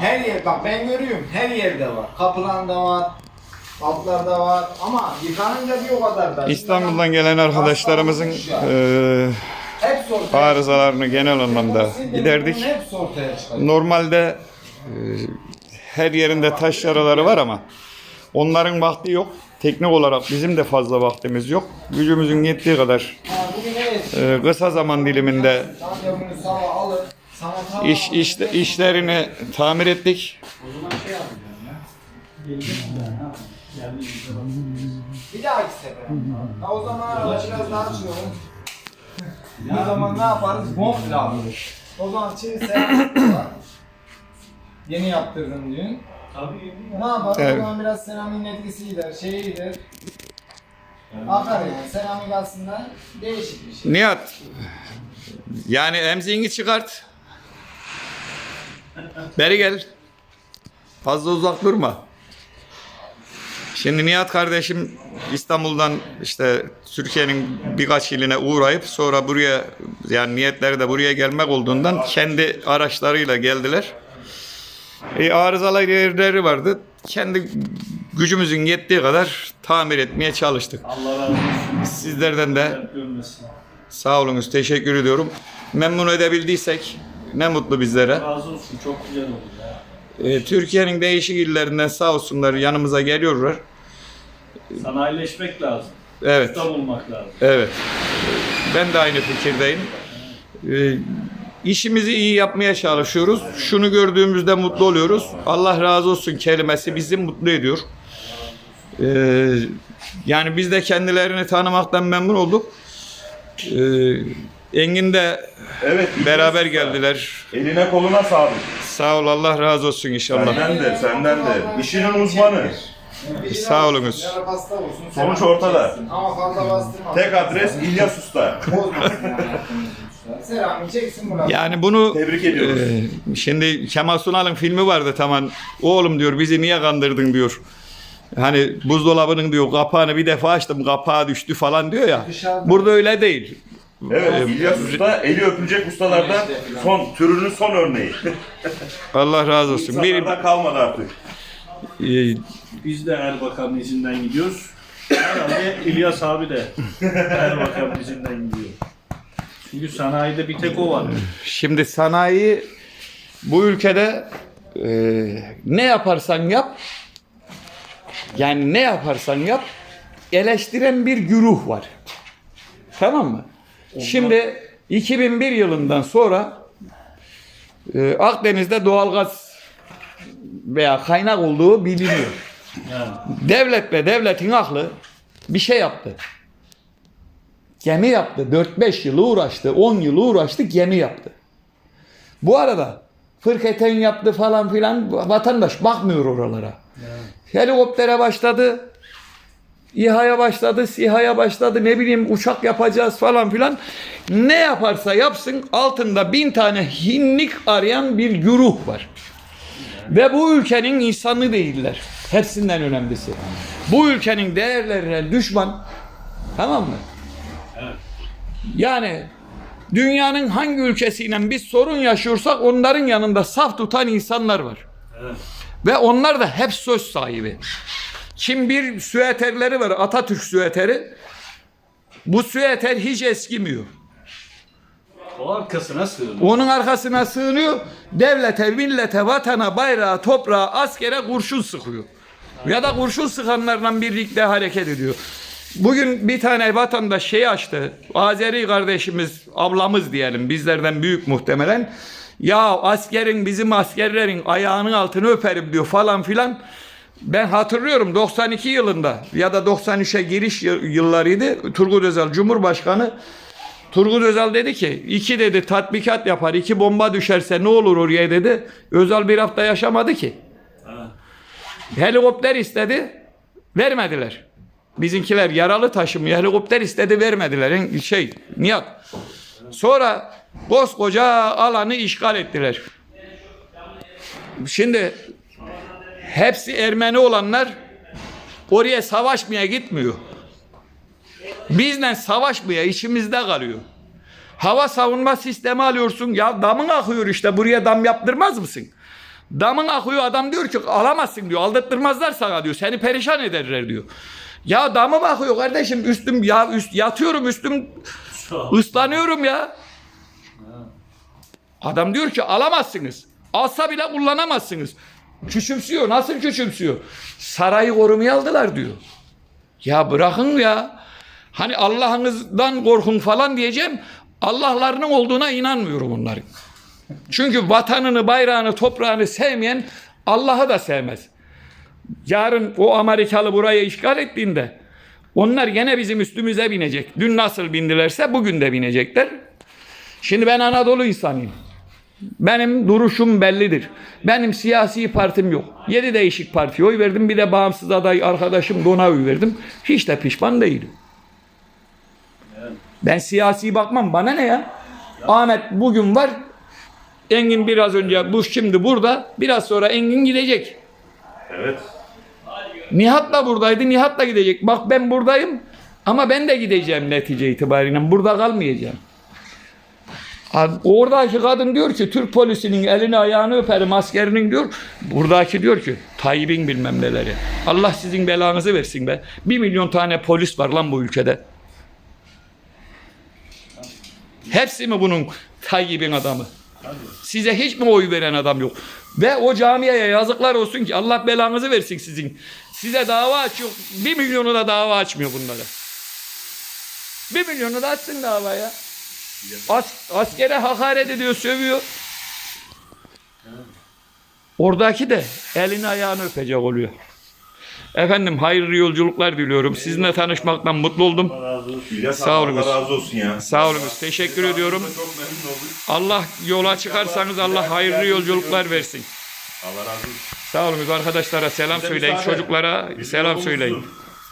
Her yer bak ben görüyorum her yerde var. Kapılarında var. Altlarda var ama yıkanınca bir o kadar da. İstanbul'dan gelen arkadaşlarımızın ortaya arızalarını genel anlamda giderdik. Normalde eee, her yerinde taş yaraları var ama onların vakti yok. Teknik olarak bizim de fazla vaktimiz yok. Gücümüzün yettiği kadar Ha, zaman iş, iş işlerini tamir ettik. Bir dahaki sefer. Ha, o zaman araba biraz daha açıyorum. o zaman ne yaparız? Komple alırız. O zaman çivi var. Yeni yaptırdım dün. Tabii. Ne yaparız? Evet. O zaman biraz seramiğin etkisi gider, şeyi gider. Akar yani. Seramik aslında değişik bir şey. Nihat yani emziğini çıkart. Beri gel. Fazla uzak durma. Şimdi Nihat kardeşim İstanbul'dan işte Türkiye'nin birkaç iline uğrayıp sonra buraya yani niyetleri de buraya gelmek olduğundan kendi araçlarıyla geldiler. E, arızalı yerleri vardı. Kendi gücümüzün yettiği kadar tamir etmeye çalıştık. Allah razı olsun. Sizlerden de. Sağ olunuz, teşekkür ediyorum. Memnun edebildiysek ne mutlu bizlere. Razı olsun. Çok güzel oldu ya. Ee, Türkiye'nin değişik illerinden sağ olsunlar yanımıza geliyorlar. Sanayileşmek lazım. Evet, Usta bulmak lazım. evet. Ben de aynı fikirdeyim. Ee, işimizi iyi yapmaya çalışıyoruz. Şunu gördüğümüzde mutlu oluyoruz. Allah razı olsun kelimesi bizi mutlu ediyor. Ee, yani biz de kendilerini tanımaktan memnun olduk. Ee, Engin de Evet. beraber İlyas geldiler. Eline koluna sağlık. Sağ ol Allah razı olsun inşallah. Senden de, senden de. İşinin uzmanı. Sağ olunuz. Yara pasta olsun. Sonuç ortada. çeksin. Ama fazla bastırma. Tek adres İlyas Usta. Bozmasın yani. Seramik çeksin bırak. Yani bunu Tebrik ediyoruz. e, şimdi Kemal Sunal'ın filmi vardı tamam. Oğlum diyor bizi niye kandırdın diyor. Hani buzdolabının diyor kapağını bir defa açtım kapağı düştü falan diyor ya. Dışarıda. Burada öyle değil. Evet, İlyas Usta eli öpülecek ustalardan son, türünün son örneği. Allah razı olsun. Bir, İnsanlardan kalmadı artık. e, Biz de Erbakan'ın izinden gidiyoruz. Herhalde İlyas abi de Erbakan'ın izinden gidiyor. Çünkü sanayide bir tek o var. şimdi sanayi bu ülkede e, ne yaparsan yap yani ne yaparsan yap eleştiren bir güruh var. Tamam mı? Şimdi 2001 yılından sonra e, Akdeniz'de doğalgaz veya kaynak olduğu biliniyor. Yani. Devlet ve devletin aklı bir şey yaptı. Gemi yaptı. 4-5 yıl uğraştı, 10 yıl uğraştı, gemi yaptı. Bu arada fırketen yaptı falan filan vatandaş bakmıyor oralara. Helikoptere başladı. İHA'ya başladı, SİHA'ya başladı, ne bileyim uçak yapacağız falan filan. Ne yaparsa yapsın altında bin tane hinlik arayan bir güruh var. Ve bu ülkenin insanı değiller. Hepsinden önemlisi. Bu ülkenin değerlerine düşman. Tamam mı? Yani dünyanın hangi ülkesiyle biz sorun yaşıyorsak onların yanında saf tutan insanlar var. Ve onlar da hep söz sahibi. Şimdi bir süeterleri var Atatürk süeteri. Bu süeter hiç eskimiyor. O arkasına sığınıyor. Onun arkasına sığınıyor. Devlete, millete, vatana, bayrağa, toprağa, askere kurşun sıkıyor. Ya da kurşun sıkanlarla birlikte hareket ediyor. Bugün bir tane vatandaş şey açtı. Azeri kardeşimiz, ablamız diyelim bizlerden büyük muhtemelen. Ya askerin bizim askerlerin ayağının altını öperim diyor falan filan. Ben hatırlıyorum 92 yılında ya da 93'e giriş yı- yıllarıydı. Turgut Özal Cumhurbaşkanı Turgut Özal dedi ki iki dedi tatbikat yapar iki bomba düşerse ne olur oraya dedi. Özal bir hafta yaşamadı ki. Helikopter istedi vermediler. Bizimkiler yaralı taşımıyor helikopter istedi vermediler. Şey Nihat. Sonra koskoca alanı işgal ettiler. Şimdi hepsi Ermeni olanlar oraya savaşmaya gitmiyor. Bizle savaşmaya içimizde kalıyor. Hava savunma sistemi alıyorsun. Ya damın akıyor işte buraya dam yaptırmaz mısın? Damın akıyor adam diyor ki alamazsın diyor. Aldırtmazlar sana diyor. Seni perişan ederler diyor. Ya damım akıyor kardeşim üstüm ya üst yatıyorum üstüm ıslanıyorum ya. Adam diyor ki alamazsınız. Alsa bile kullanamazsınız. Küçümsüyor. Nasıl küçümsüyor? Sarayı korumaya aldılar diyor. Ya bırakın ya. Hani Allah'ınızdan korkun falan diyeceğim. Allah'larının olduğuna inanmıyorum onların. Çünkü vatanını, bayrağını, toprağını sevmeyen Allah'ı da sevmez. Yarın o Amerikalı burayı işgal ettiğinde onlar gene bizim üstümüze binecek. Dün nasıl bindilerse bugün de binecekler. Şimdi ben Anadolu insanıyım. Benim duruşum bellidir. Benim siyasi partim yok. Yedi değişik partiye oy verdim. Bir de bağımsız aday arkadaşım Don'a oy verdim. Hiç de pişman değilim. Ben siyasi bakmam. Bana ne ya? Ahmet bugün var. Engin biraz önce bu şimdi burada. Biraz sonra Engin gidecek. Evet. Nihat da buradaydı. Nihat da gidecek. Bak ben buradayım. Ama ben de gideceğim netice itibariyle. Burada kalmayacağım. Ad- Oradaki kadın diyor ki Türk polisinin elini ayağını öperim askerinin diyor. Buradaki diyor ki Tayyip'in bilmem neleri. Allah sizin belanızı versin be. Bir milyon tane polis var lan bu ülkede. Hepsi mi bunun Tayyip'in adamı? Size hiç mi oy veren adam yok? Ve o camiye yazıklar olsun ki Allah belanızı versin sizin. Size dava açıyor. Bir milyonu da dava açmıyor bunlara. Bir milyonu da açsın davaya. As, askere hakaret ediyor, sövüyor. Oradaki de elini ayağını öpecek oluyor. Efendim hayırlı yolculuklar diliyorum. Sizinle tanışmaktan mutlu oldum. Sağ olunuz. Allah razı olsun ya. Sağ olunuz. Teşekkür ediyorum. Allah yola çıkarsanız Allah hayırlı yolculuklar versin. Allah razı olsun. Sağ olunuz arkadaşlara selam söyleyin. Çocuklara selam söyleyin.